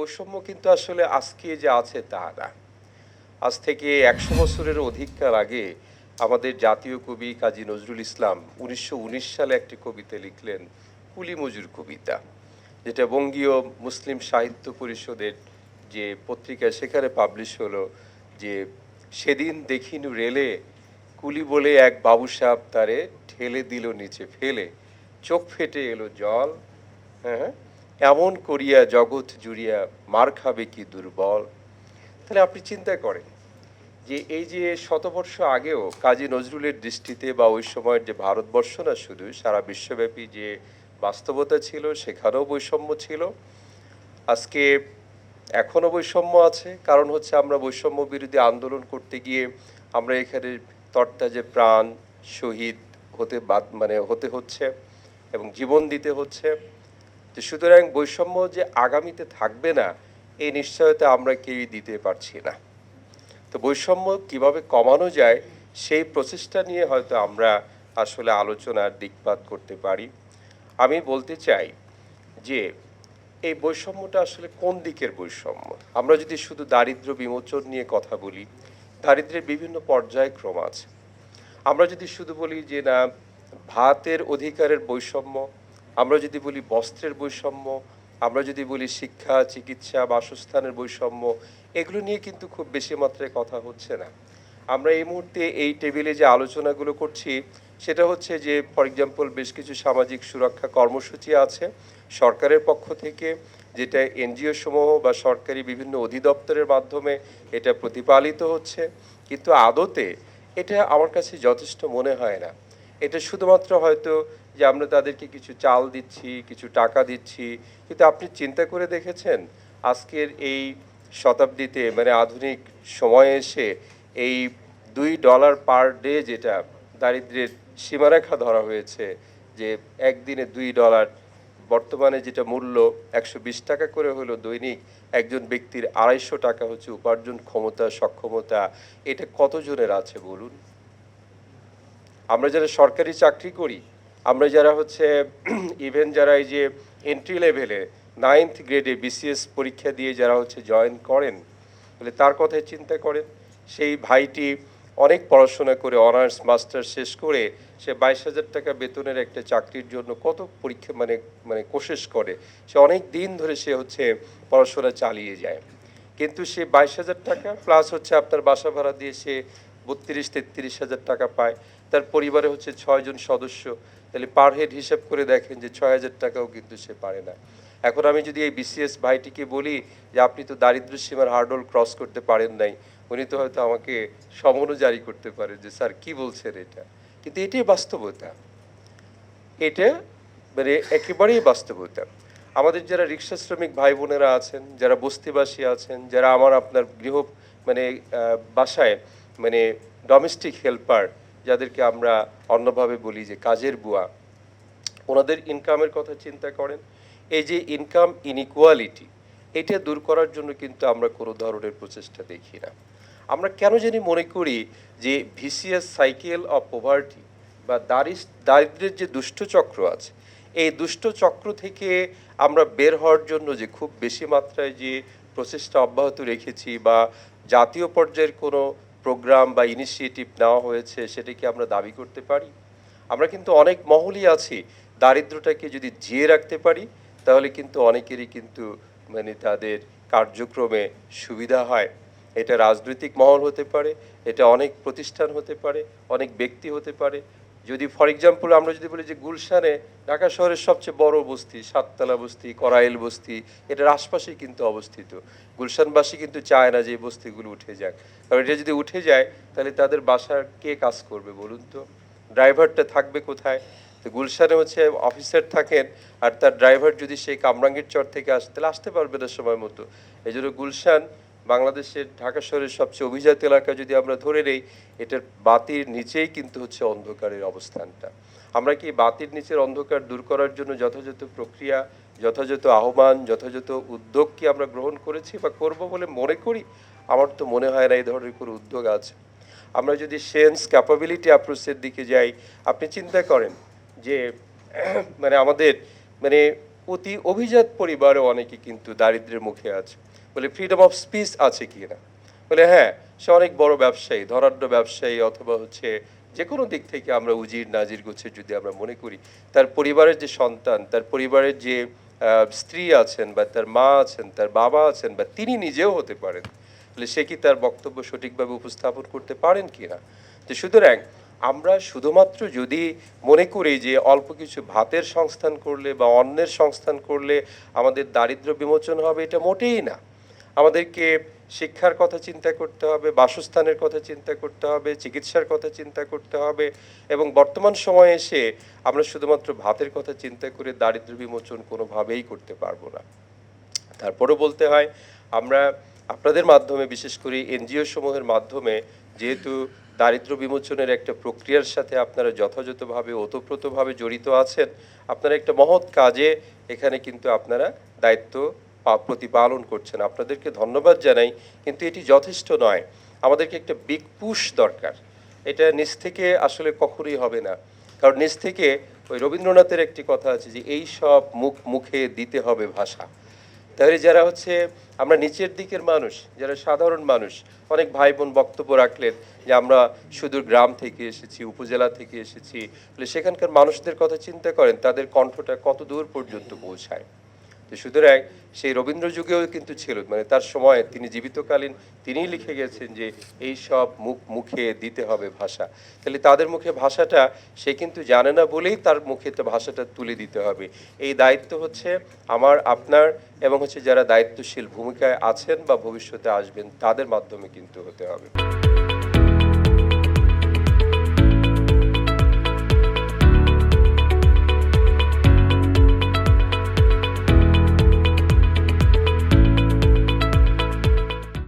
বৈষম্য কিন্তু আসলে আজকে যে আছে তা না। আজ থেকে একশো বছরের অধিককাল আগে আমাদের জাতীয় কবি কাজী নজরুল ইসলাম উনিশশো উনিশ সালে একটি কবিতা লিখলেন কুলি মজুর কবিতা, যেটা বঙ্গীয় মুসলিম সাহিত্য পরিষদের যে পত্রিকা, সেখানে পাবলিশ হলো যে, সেদিন দেখিনু রেলে, কুলি বলে এক বাবু সাহেব তারে ঠেলে দিল নিচে ফেলে, চোখ ফেটে এলো জল। হ্যাঁ। এমন করিয়া জগৎ জুড়িয়া মার খাবে কি দুর্বল? তাহলে আপনি চিন্তা করেন যে এই যে শতবর্ষ আগেও কাজী নজরুলের দৃষ্টিতে বা ওই সময়ের যে ভারতবর্ষ না শুধু, সারা বিশ্বব্যাপী যে বাস্তবতা ছিল, সেখানেও বৈষম্য ছিল। আজকে এখনও বৈষম্য আছে। কারণ হচ্ছে আমরা বৈষম্য বিরোধী আন্দোলন করতে গিয়ে আমরা এখানে তরতাজে প্রাণ শহীদ হতে বাদ মানে হতে হচ্ছে এবং জীবন দিতে হচ্ছে। তো সুতরাং বৈষম্য যে আগামীতে থাকবে না এই নিশ্চয়তা আমরা কেউই দিতে পারছি না। তো বৈষম্য কীভাবে কমানো যায়, সেই প্রচেষ্টা নিয়ে হয়তো আমরা আসলে আলোচনার দিকপাত করতে পারি। আমি বলতে চাই যে, এই বৈষম্যটা আসলে কোন দিকের বৈষম্য? আমরা যদি শুধু দারিদ্র্য বিমোচন নিয়ে কথা বলি দারিদ্র্যের বিভিন্ন পর্যায়ক্রম আছে। আমরা যদি শুধু বলি যে না, ভাতের অধিকারের বৈষম্য আমরা যদি বলি বস্ত্রের বৈষম্য, আমরা যদি বলি শিক্ষা, চিকিৎসা বাসস্থানের বৈষম্য, এগুলো নিয়ে কিন্তু খুব বেশি মাত্রায় কথা হচ্ছে না। আমরা এই মুহূর্তে এই টেবিলে যে আলোচনাগুলো করছি, সেটা হচ্ছে যে, ফর এক্সাম্পল, বেশ কিছু সামাজিক সুরক্ষা কর্মসূচি আছে সরকারের পক্ষ থেকে, যেটা এনজিও সমূহ বা সরকারি বিভিন্ন অধিদপ্তরের মাধ্যমে এটা প্রতিপালিত হচ্ছে। কিন্তু আদতে এটা আমার কাছে যথেষ্ট মনে হয় না। এটা শুধুমাত্র হয়তো যে আমরা তাদেরকে কিছু চাল দিচ্ছি, কিছু টাকা দিচ্ছি। কিন্তু আপনি চিন্তা করে দেখেছেন? আজকের এই শতাব্দীতে মানে আধুনিক সময়ে এসে এই দুই ডলার পার ডে যেটা দারিদ্র্যের সীমারেখা ধরা হয়েছে, যে একদিনে দুই ডলার, বর্তমানে যেটা মূল্য একশো বিশ টাকা করে হলো দৈনিক, একজন ব্যক্তির আড়াইশো টাকা হচ্ছে উপার্জন ক্ষমতা, সক্ষমতা, এটা কতজনের আছে বলুন? আমরা যারা সরকারি চাকরি করি আমরা যারা হচ্ছে ইভেন যারা এই যে এন্ট্রি লেভেলে নাইন্থ গ্রেডে বিসিএস পরীক্ষা দিয়ে যারা হচ্ছে জয়েন করেন, তাহলে তার কথাই চিন্তা করেন। সেই ভাইটি অনেক পড়াশোনা করে অনার্স মাস্টার শেষ করে সে বাইশ হাজার টাকা বেতনের একটা চাকরির জন্য কত পরীক্ষা মানে মানে কোশেশ করে। সে অনেক দিন ধরে সে হচ্ছে পড়াশোনা চালিয়ে যায়। কিন্তু সে বাইশ হাজার টাকা প্লাস হচ্ছে আপনার বাসা ভাড়া দিয়ে সে বত্রিশ, তেত্রিশ হাজার টাকা পায়। তার পরিবারে হচ্ছে ছয়জন সদস্য। তাহলে পার হেড হিসাব করে দেখেন যে ছয় হাজার টাকাও কিন্তু সে পারে না। এখন আমি যদি এই বিসিএস ভাইটিকে বলি যে আপনি তো দারিদ্র সীমার হার্ডল ক্রস করতে পারেন নাই, উনি তো হয়তো আমাকে সমনও জারি করতে পারেন যে, স্যার, কি বলছেন এটা? কিন্তু এটাই বাস্তবতা। এটা মানে একেবারেই বাস্তবতা। আমাদের যারা রিক্সা শ্রমিক ভাই বোনেরা আছেন, যারা বস্তিবাসী আছেন, যারা আমার আপনার গৃহ মানে বাসায় মানে ডোমেস্টিক হেল্পার যাদেরকে আমরা অন্যভাবে বলি যে কাজের বুয়া, ওনাদের ইনকামের কথা চিন্তা করেন। এই যে ইনকাম ইনইকুয়ালিটি এটা দূর করার জন্য কিন্তু আমরা কোনো ধরনের প্রচেষ্টা দেখি না। আমরা কেন জানি মনে করি যে ভিসিএস সাইকেল অফ পোভার্টি বা দারিস, দারিদ্রের যে দুষ্ট চক্র আছে, এই দুষ্ট চক্র থেকে আমরা বের হওয়ার জন্য যে খুব বেশি মাত্রায় যে প্রচেষ্টা অব্যাহত রেখেছি বা জাতীয় পর্যায়ের কোনো প্রোগ্রাম বা ইনিশিয়েটিভ নেওয়া হয়েছে, সেটা কি আমরা দাবি করতে পারি? আমরা কিন্তু অনেক মহলই আছি, দারিদ্রটাকে যদি জিয়ে রাখতে পারি, তাহলে কিন্তু অনেকেরই কিন্তু মানে তাদের কার্যক্রমে সুবিধা হয়। এটা রাজনৈতিক মহল হতে পারে, এটা অনেক প্রতিষ্ঠান হতে পারে, অনেক ব্যক্তি হতে পারে যদি ফর এক্সাম্পল আমরা যদি বলি যে গুলশানে, ঢাকা শহরের সবচেয়ে বড় বস্তি, সাততলা বস্তি, করাইল বস্তি, এটার আশপাশেই কিন্তু অবস্থিত। গুলশানবাসী কিন্তু চায় না যে এই বস্তিগুলো উঠে যাক। কারণ এটা যদি উঠে যায়, তাহলে তাদের বাসার কে কাজ করবে বলুন তো? ড্রাইভারটা থাকবে কোথায়? তো গুলশানে হচ্ছে অফিসার থাকেন, আর তার ড্রাইভার যদি সেই কামরাঙ্গীর চর থেকে আসে, তাহলে আসতে পারবে না সময় মতো। এই জন্য গুলশান বাংলাদেশের ঢাকা শহরের সবচেয়ে অভিজাত এলাকা যদি আমরা ধরে নেই, এটার বাতির নিচেই কিন্তু হচ্ছে অন্ধকারের অবস্থানটা। আমরা কি বাতির নিচের অন্ধকার দূর করার জন্য যথাযথ প্রক্রিয়া, যথাযথ আহ্বান, যথাযথ উদ্যোগ কি আমরা গ্রহণ করেছি বা করব বলে মনে করি? আমার তো মনে হয় না এই ধরনের কোনো উদ্যোগ আছে। আমরা যদি সেন্স ক্যাপাবিলিটি অ্যাপ্রোচের দিকে যাই, আপনি চিন্তা করেন যে মানে আমাদের মানে অতি অভিজাত পরিবারও অনেকে কিন্তু দারিদ্র্যের মুখে আছে। বলে ফ্রিডম অফ স্পিচ আছে কি না? বলে হ্যাঁ সে অনেক বড় ব্যবসায়ী, ধনাঢ্য ব্যবসায়ী অথবা হচ্ছে যে কোনো দিক থেকে আমরা উজির নাজির গোছের যদি আমরা মনে করি, তার পরিবারের যে সন্তান, তার পরিবারের যে স্ত্রী আছেন বা তার মা আছেন, তার বাবা আছেন বা তিনি নিজেও হতে পারেন, তাহলে সে কি তার বক্তব্য সঠিকভাবে উপস্থাপন করতে পারেন কি না? তো সুতরাং আমরা শুধুমাত্র যদি মনে করি যে অল্প কিছু ভাতের সংস্থান করলে বা অন্যের সংস্থান করলে আমাদের দারিদ্র্য বিমোচন হবে, এটা মোটেই না। আমাদেরকে শিক্ষার কথা চিন্তা করতে হবে, বাসস্থানের কথা চিন্তা করতে হবে, চিকিৎসার কথা চিন্তা করতে হবে এবং বর্তমান সময়ে এসে আমরা শুধুমাত্র ভাতের কথা চিন্তা করে দারিদ্র্য বিমোচন কোনোভাবেই করতে পারব না। তারপরেও বলতে হয়, আমরা আপনাদের মাধ্যমে, বিশেষ করে এনজিও সমূহের মাধ্যমে, যেহেতু দারিদ্র বিমোচনের একটা প্রক্রিয়ার সাথে আপনারা যথাযথভাবে, ওতপ্রোতভাবে জড়িত আছেন, আপনারা একটা মহৎ কাজে এখানে কিন্তু আপনারা দায়িত্ব প্রতিপালন করছেন। আপনাদেরকে ধন্যবাদ জানাই, কিন্তু এটি যথেষ্ট নয়। আমাদেরকে একটা বিগ পুশ দরকার। এটা নিচ থেকে আসলে কখনোই হবে না। কারণ নিচ থেকে ওই রবীন্দ্রনাথের একটি কথা আছে যে, এই সব মুখ, মুখে দিতে হবে ভাষা। তাহলে যারা হচ্ছে, আমরা নিচের দিকের মানুষ, যারা সাধারণ মানুষ, অনেক ভাই বোন বক্তব্য রাখলেন যে, আমরা সুদূর গ্রাম থেকে এসেছি, উপজেলা থেকে এসেছি। সেখানকার মানুষদের কথা চিন্তা করেন, তাদের কণ্ঠটা কত দূর পর্যন্ত পৌঁছায়? তো সুতরাং সেই রবীন্দ্র যুগেও কিন্তু ছিল মানে তার সময় তিনি জীবিতকালীন তিনিই লিখে গেছেন যে এই সব মুখ, মুখে দিতে হবে ভাষা। তাহলে তাদের মুখে ভাষাটা সে কিন্তু জানে না বলেই তার মুখে তো ভাষাটা তুলে দিতে হবে। এই দায়িত্ব হচ্ছে আমার, আপনার এবং হচ্ছে যারা দায়িত্বশীল ভূমিকায় আছেন বা ভবিষ্যতে আসবেন তাদের মাধ্যমে কিন্তু হতে হবে।